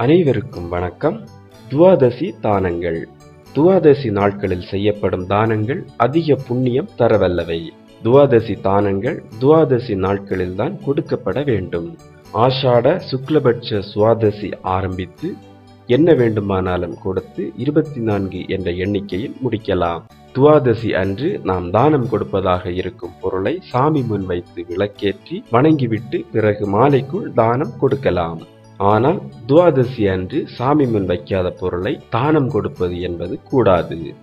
அனைவருக்கும் வணக்கம். துவாதசி தானங்கள். துவாதசி நாட்களில் செய்யப்படும் தானங்கள் அதிக புண்ணியம் தரவல்லவை. துவாதசி தானங்கள் துவாதசி நாட்களில்தான் கொடுக்கப்பட வேண்டும். ஆஷாட சுக்லபட்ச சுவாதசி ஆரம்பித்து என்ன வேண்டுமானாலும் கொடுத்து இருபத்தி நான்கு என்ற எண்ணிக்கையில் முடிக்கலாம். துவாதசி அன்று நாம் தானம் கொடுப்பதாக இருக்கும் பொருளை சாமி முன் வைத்து விளக்கேற்றி வணங்கிவிட்டு பிறகு மாலைக்குள் தானம் கொடுக்கலாம். ஆனால் துவாதசி அன்று சாமி முன் வைக்காத பொருளை தானம் கொடுப்பது என்பது கூடாது.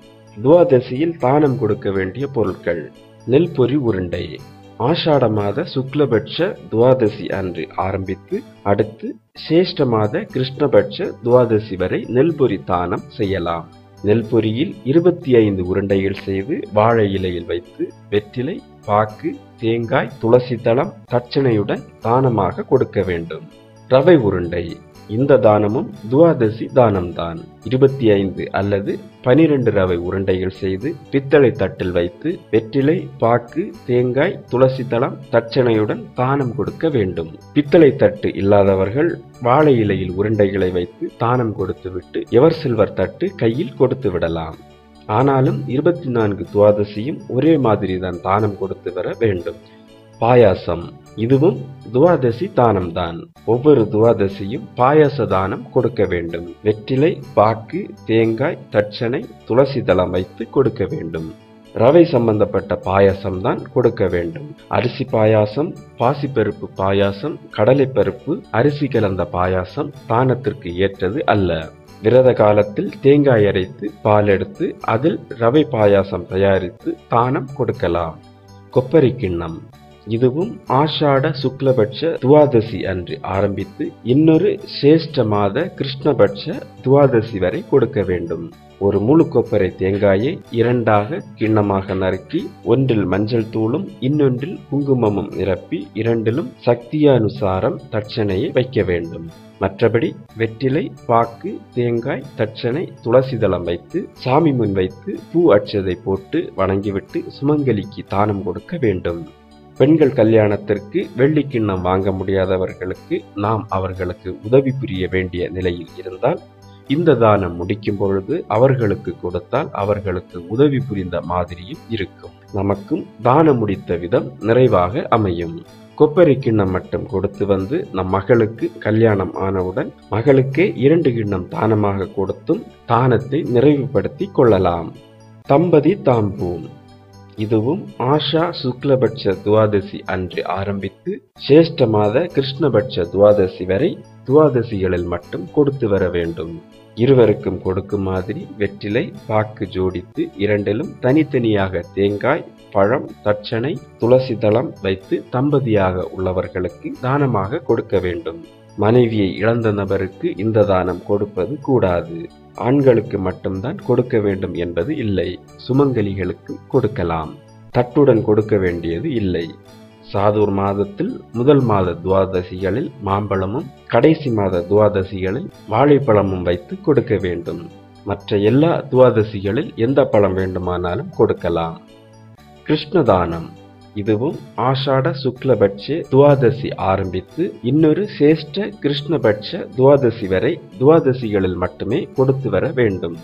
துவாதசியில் தானம் கொடுக்க வேண்டிய பொருட்கள் நெல் பொறி உருண்டை. ஆஷாட மாத சுக்லபட்ச துவாதசி அன்று ஆரம்பித்து அடுத்து சேஷ்ட மாத கிருஷ்ணபட்ச துவாதசி வரை நெல்பொரி தானம் செய்யலாம். நெல்பொரியில் இருபத்தி ஐந்து உருண்டைகள் செய்து வாழை இலையில் வைத்து வெற்றிலை பாக்கு தேங்காய் துளசி தளம் தட்சணையுடன் தானமாக கொடுக்க வேண்டும். ரவை உருண்டை. இந்த தானமும் துவாதசி தானம்தான். இருபத்தி ஐந்து அல்லது பனிரெண்டு ரவை உருண்டைகள் செய்து பித்தளை தட்டில் வைத்து வெற்றிலை பாக்கு தேங்காய் துளசி தளம் தட்சணையுடன் தானம் கொடுக்க வேண்டும். பித்தளை தட்டு இல்லாதவர்கள் வாழை இலையில் உருண்டைகளை வைத்து தானம் கொடுத்துவிட்டு எவர் சில்வர் தட்டு கையில் கொடுத்து விடலாம். ஆனாலும் இருபத்தி நான்கு துவாதசியும் ஒரே மாதிரி தான் தானம் கொடுத்து வர வேண்டும். பாயாசம். இதுவும் துவாதசி தானம் தான் ஒவ்வொரு துவாதசியும் பாயாச தானம் கொடுக்க வேண்டும். வெற்றிலை பாக்கு தேங்காய் தட்சணை துளசி தளம் வைத்து கொடுக்க வேண்டும். ரவை சம்பந்தப்பட்ட பாயாசம் தான் கொடுக்க வேண்டும். அரிசி பாயாசம் பாசிப்பருப்பு பாயாசம் கடலைப்பருப்பு அரிசி கலந்த பாயாசம் தானத்திற்கு ஏற்றது அல்ல. விரத காலத்தில் தேங்காய் அரைத்து பால் எடுத்து அதில் ரவை பாயாசம் தயாரித்து தானம் கொடுக்கலாம். கொப்பரி கிண்ணம் இதுவும் ஆஷாட சுக்லபட்ச துவாதசி அன்று ஆரம்பித்து இன்னொரு சிரேஷ்ட மாத கிருஷ்ணபட்ச துவாதசி வரை கொடுக்க வேண்டும். ஒரு முழு கொப்பரை தேங்காயை இரண்டாக கிண்ணமாக நறுக்கி ஒன்றில் மஞ்சள் தூளும் இன்னொன்றில் குங்குமமும் நிரப்பி இரண்டிலும் சக்தியானுசாரம் தட்சணையை வைக்க வேண்டும். மற்றபடி வெற்றிலை பாக்கு தேங்காய் தட்சணை துளசி தளம் வைத்து சாமி முன் வைத்து பூ அச்சதை போட்டு வணங்கிவிட்டு சுமங்கலிக்கு தானம் கொடுக்க வேண்டும். பெண்கள் கல்யாணத்திற்கு வெள்ளிக்கிண்ணம் வாங்க முடியாதவர்களுக்கு நாம் அவர்களுக்கு உதவி புரிய வேண்டிய நிலையில் இருந்தால் இந்த தானம் முடிக்கும் பொழுது அவர்களுக்கு கொடுத்தால் அவர்களுக்கு உதவி புரிந்த மாதிரியும் இருக்கும். நமக்கும் தானம் முடித்த விதம் நிறைவாக அமையும். கொப்பரை கிண்ணம் மட்டும் கொடுத்து வந்து நம் மகளுக்கு கல்யாணம் ஆனவுடன் மகளுக்கே இரண்டு கிண்ணம் தானமாக கொடுத்தும் தானத்தை நிறைவுபடுத்தி கொள்ளலாம். தம்பதி தாம்பூம். இதுவும் ஆஷா சுக்லபட்ச துவாதசி அன்று ஆரம்பித்து சிரேஷ்ட மாத கிருஷ்ணபட்ச துவாதசி வரை துவாதசிகளில் மட்டும் கொடுத்து வர வேண்டும். இருவருக்கும் கொடுக்கும் மாதிரி வெற்றிலை பாக்கு ஜோடித்து இரண்டிலும் தனித்தனியாக தேங்காய் பழம் தட்சணை துளசி தளம் வைத்து தம்பதியாக உள்ளவர்களுக்கு தானமாக கொடுக்க வேண்டும். மனைவியை இழந்த நபருக்கு இந்த தானம் கொடுப்பது கூடாது. ஆண்களுக்கு மட்டும்தான் கொடுக்க வேண்டும் என்பது இல்லை. சுமங்கலிகளுக்கு கொடுக்கலாம். தட்டுடன் கொடுக்க வேண்டியது இல்லை. சாதூர் மாதத்தில் முதல் மாத துவாதசிகளில் மாம்பழமும் கடைசி மாத துவாதசிகளில் வாழைப்பழமும் வைத்து கொடுக்க வேண்டும். மற்ற எல்லா துவாதசிகளில் எந்த பழம் வேண்டுமானாலும் கொடுக்கலாம். கிருஷ்ணதானம். இதுவும் ஆஷாட சுக்லபட்ச துவாதசி ஆரம்பித்து இன்னொரு சேஷ்ட கிருஷ்ணபட்ச துவாதசி வரை துவாதசிகளில் மட்டுமே கொடுத்து வர வேண்டும்.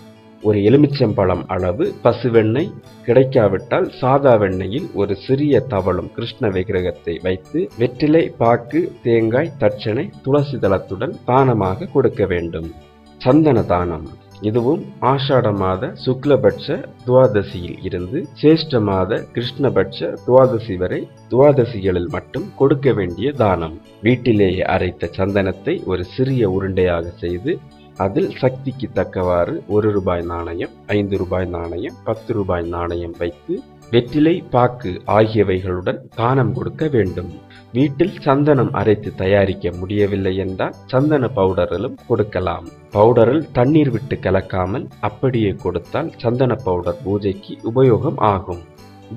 ஒரு எலுமிச்சம்பழம் அளவு பசுவெண்ணெய் கிடைக்காவிட்டால் சாதா வெண்ணெயில் ஒரு சிறிய தவளும் கிருஷ்ண விக்கிரகத்தை வைத்து வெற்றிலை பாக்கு தேங்காய் தட்சணை துளசி தளத்துடன் தானமாக கொடுக்க வேண்டும். சந்தன தானம். இதுவும் ஆஷாட மாத சுக்லபட்ச துவாதசியில் இருந்து சேஷ்ட மாத கிருஷ்ணபட்ச துவாதசி வரை துவாதசிகளில் மட்டும் கொடுக்க வேண்டிய தானம். வீட்டிலேயே அரைத்த சந்தனத்தை ஒரு சிறிய உருண்டையாக செய்து அதில் சக்திக்கு தக்கவாறு ஒரு ரூபாய் நாணயம் ஐந்து ரூபாய் நாணயம் பத்து ரூபாய் நாணயம் வைத்து வெற்றிலை பாக்கு ஆகியவைகளுடன் தானம் கொடுக்க வேண்டும். வீட்டில் சந்தனம் அரைத்து தயாரிக்க முடியவில்லை என்றால் சந்தன பவுடரிலும் கொடுக்கலாம். பவுடரில் தண்ணீர் விட்டு கலக்காமல் அப்படியே கொடுத்தால் சந்தன பவுடர் பூஜைக்கு உபயோகம் ஆகும்.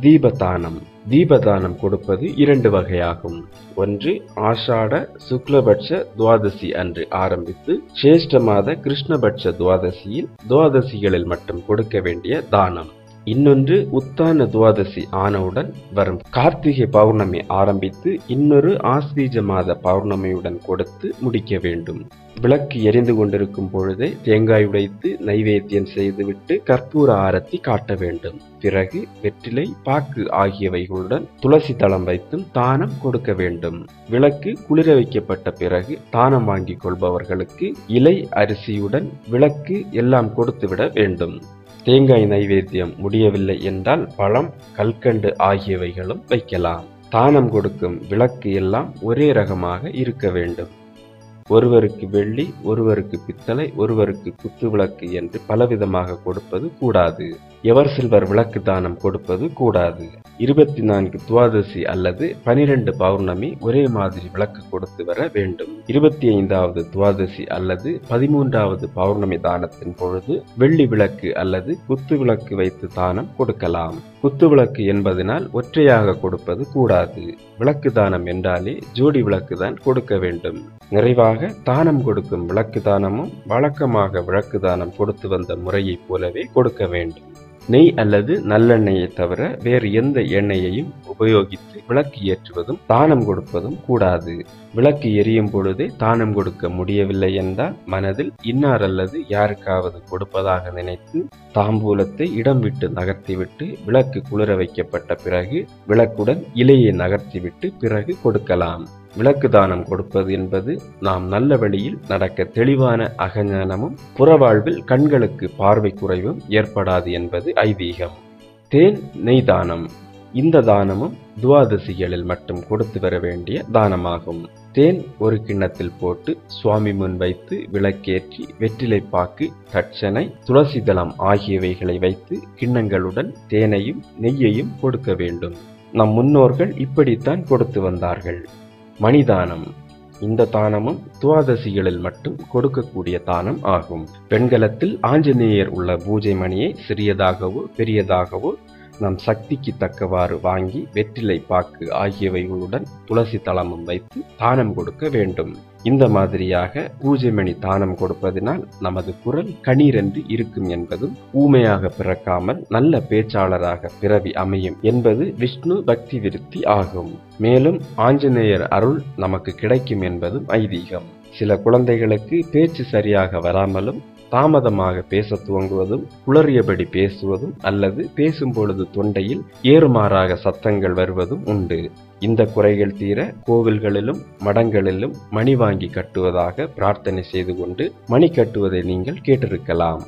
தீபதானம். தீபதானம் கொடுப்பது இரண்டு வகையாகும். ஒன்று ஆஷாட சுக்லபட்ச துவாதசி அன்று ஆரம்பித்து சேஷ்ட மாத கிருஷ்ணபட்ச துவாதசியில் துவாதசிகளில் மட்டும் கொடுக்க வேண்டிய தானம். இன்னொன்று உத்தான துவாதசி ஆனவுடன் வரும். கார்த்திகை பௌர்ணமி ஆரம்பித்து இன்னொரு ஆஸ்வீஜ மாத பௌர்ணமியுடன் கொடுத்து முடிக்க வேண்டும். விளக்கு எரிந்து கொண்டிருக்கும் பொழுதே தேங்காய் உடைத்து நைவேத்தியம் செய்துவிட்டு கற்பூர ஆரத்தி காட்ட வேண்டும். பிறகு வெற்றிலை பாக்கு ஆகியவைகளுடன் துளசி தளம் வைத்தும் தானம் கொடுக்க வேண்டும். விளக்கு குளிர வைக்கப்பட்ட பிறகு தானம் வாங்கிக் கொள்பவர்களுக்கு இலை அரிசியுடன் விளக்கு எல்லாம் கொடுத்துவிட வேண்டும். தேங்காய் நைவேத்தியம் முடியவில்லை என்றால் பழம் கல்கண்டு ஆகியவைகளும் வைக்கலாம். தானம் கொடுக்கும் விளக்கு எல்லாம் ஒரே ரகமாக இருக்க வேண்டும். ஒருவருக்கு வெள்ளி ஒருவருக்கு பித்தளை ஒருவருக்கு குத்து விளக்கு என்று பலவிதமாக கொடுப்பது கூடாது. எவர் சில்வர் விளக்கு தானம் கொடுப்பது கூடாது. இருபத்தி நான்கு துவாதசி அல்லது பனிரெண்டு பௌர்ணமி ஒரே மாதிரி விளக்கு கொடுத்து வர வேண்டும். இருபத்தி ஐந்தாவது துவாதசி அல்லது பதிமூன்றாவது பௌர்ணமி தானத்தின் பொழுது வெள்ளி விளக்கு அல்லது குத்து விளக்கு வைத்து தானம் கொடுக்கலாம். குத்து விளக்கு என்பதனால் ஒற்றையாக கொடுப்பது கூடாது. விளக்கு தானம் என்றாலே ஜோடி விளக்கு தான் கொடுக்க வேண்டும். நிறைவாக தானம் கொடுக்கும் விளக்கு தானமும் வழக்கமாக விளக்கு தானம் கொடுத்து வந்த முறையைப் போலவே கொடுக்க வேண்டும். நெய் அல்லது நல்லெண்ணெயை தவிர வேறு எந்த எண்ணெயையும் உபயோகித்து விளக்கு ஏற்றுவதும் தானம் கொடுப்பதும் கூடாது. விளக்கு எரியும் பொழுதே தானம் கொடுக்க முடியவில்லை என்றால் மனதில் இன்னார் அல்லது யாருக்காவது கொடுப்பதாக நினைத்து தாம்பூலத்தை இடம் விட்டு நகர்த்திவிட்டு விளக்கு குளிர வைக்கப்பட்ட பிறகு விளக்குடன் இலையை நகர்த்திவிட்டு பிறகு கொடுக்கலாம். விளக்கு தானம் கொடுப்பது என்பது நாம் நல்ல வழியில் நடக்க தெளிவான அகஞானமும் புறவாழ்வில் கண்களுக்கு பார்வை குறைவும் ஏற்படாது என்பது ஐதீகம். தேன் நெய் தானம் இந்த தானமும் துவாதசிகளில் மட்டும் கொடுத்து வர வேண்டிய தானமாகும். தேன் ஒரு கிண்ணத்தில் போட்டு சுவாமி முன் வைத்து விளக்கேற்றி வெற்றிலை பாக்கு தட்சணை துளசி தளம் ஆகியவைகளை வைத்து கிண்ணங்களுடன் தேனையும் நெய்யையும் கொடுக்க வேண்டும். நம் முன்னோர்கள் இப்படித்தான் கொடுத்து வந்தார்கள். மணிதானம். இந்த தானமும் துவாதசிகளில் மட்டும் கொடுக்கக்கூடிய தானம் ஆகும். வெண்கலத்தில் ஆஞ்சநேயர் உள்ள பூஜை மணியை சிறியதாகவோ பெரியதாகவோ நம் சக்திக்கு தக்கவாறு வாங்கி வெற்றிலை பாக்கு ஆகியவைகளுடன் துளசி தளமும் வைத்து தானம் கொடுக்க வேண்டும். இந்த மாதிரியாக பூஜை மணி தானம் கொடுப்பதினால் நமது குரல் கணீரென்று இருக்கும் என்பதும் ஊமையாக பிறக்காமல் நல்ல பேச்சாளராக பிறவி அமையும் என்பது விஷ்ணு பக்தி விருத்தி ஆகும். மேலும் ஆஞ்சநேயர் அருள் நமக்கு கிடைக்கும் என்பதும் ஐதீகம். சில குழந்தைகளுக்கு பேச்சு சரியாக வராமலும் தாமதமாக பேச துவங்குவதும் குளறியபடி பேசுவதும் அல்லது பேசும் பொழுது தொண்டையில் ஏறுமாறாக சத்தங்கள் வருவதும் உண்டு. இந்த குறைகள் தீர கோவில்களிலும் மடங்களிலும் மணி வாங்கி கட்டுவதாக பிரார்த்தனை செய்து கொண்டு மணி கட்டுவதை நீங்கள் கேட்டிருக்கலாம்.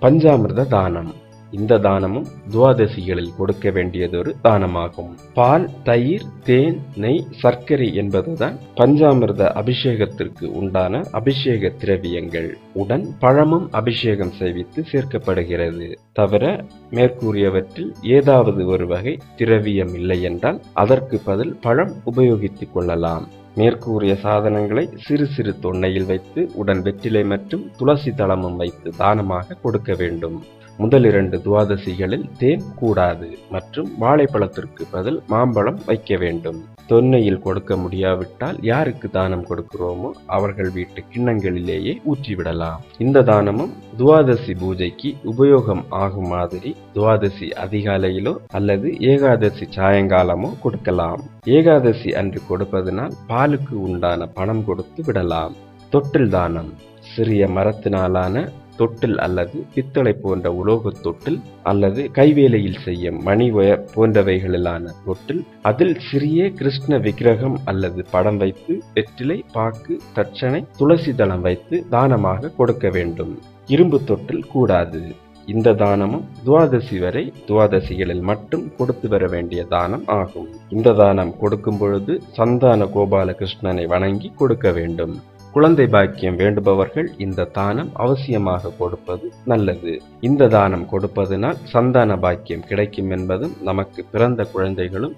பஞ்சாமிர்த தானம். இந்த தானமும் துவாதசிகளில் கொடுக்க வேண்டியதொரு தானமாகும். பால் தயிர் தேன் நெய் சர்க்கரை என்பதுதான் பஞ்சாமிர்த அபிஷேகத்திற்கு உண்டான அபிஷேக திரவியங்கள். உடன் பழமும் அபிஷேகம் செய்வித்து சேர்க்கப்படுகிறது. தவிர மேற்கூறியவற்றில் ஏதாவது ஒரு வகை திரவியம் இல்லை என்றால் அதற்கு பதில் பழம் உபயோகித்துக் கொள்ளலாம். மேற்கூறிய சாதனங்களை சிறு சிறு தொன்னையில் வைத்து உடன் வெற்றிலை மற்றும் துளசி தளமும் வைத்து தானமாக கொடுக்க வேண்டும். முதல் இரண்டு துவாதசிகளில் தேன் கூடாது மற்றும் வாழைப்பழத்திற்கு பதில் மாம்பழம் வைக்க வேண்டும். தொன்னையில் கொடுக்க முடியாவிட்டால் யாருக்கு தானம் கொடுக்கிறோமோ அவர்கள் வீட்டு கிண்ணங்களிலேயே ஊற்றிவிடலாம். இந்த தானமும் துவாதசி பூஜைக்கு உபயோகம் ஆகும் மாதிரி துவாதசி அதிகாலையிலோ அல்லது ஏகாதசி சாயங்காலமோ கொடுக்கலாம். ஏகாதசி அன்று கொடுப்பதனால் பாலுக்கு உண்டான பணம் கொடுத்து விடலாம். தொட்டில் தானம். சிறிய மரத்தினாலான தொட்டில் அல்லது பித்தளை போன்ற உலோகத் தொட்டில் அல்லது கைவேலையில் செய்யும் மணி ஒயர் போன்றவைகளிலான தொட்டில் அதில் சிறிய கிருஷ்ண விக்கிரகம் அல்லது படம் வைத்து வெற்றிலை பாக்கு தட்சணை துளசி தளம் வைத்து தானமாக கொடுக்க வேண்டும். இரும்பு தொட்டில் கூடாது. இந்த தானமும் துவாதசி வரை துவாதசிகளில் மட்டும் கொடுத்து வர வேண்டிய தானம் ஆகும். இந்த தானம் கொடுக்கும் பொழுது சந்தான கோபாலகிருஷ்ணனை வணங்கி கொடுக்க வேண்டும். குழந்தை பாக்கியம் வேண்டுபவர்கள் இந்த தானம் அவசியமாக கொடுப்பது நல்லது. இந்த தானம் கொடுப்பதனால் சந்தான பாக்கியம் கிடைக்கும் என்பதும் நமக்கு பிறந்த குழந்தைகளும்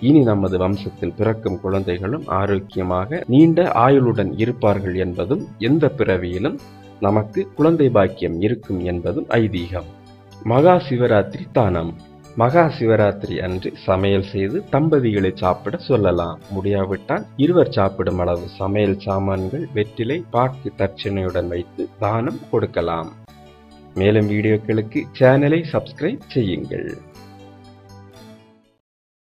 இனி நமது வம்சத்தில் பிறக்கும் குழந்தைகளும் ஆரோக்கியமாக நீண்ட ஆயுளுடன் இருப்பார்கள் என்பதும் எந்த பிறவியிலும் நமக்கு குழந்தை பாக்கியம் இருக்கும் என்பதும் ஐதீகம். மகா சிவராத்திரி தானம். மகா சிவராத்திரி அன்று சமையல் செய்து தம்பதிகளை சாப்பிட சொல்லலாம். முடியாவிட்டால் இருவர் சாப்பிடும் அளவு சமையல் சாமான்கள் வெற்றிலை பாக்கு தட்சணையுடன் வைத்து தானம் கொடுக்கலாம். மேலும் வீடியோக்களுக்கு சேனலை சப்ஸ்கிரைப் செய்யுங்கள்.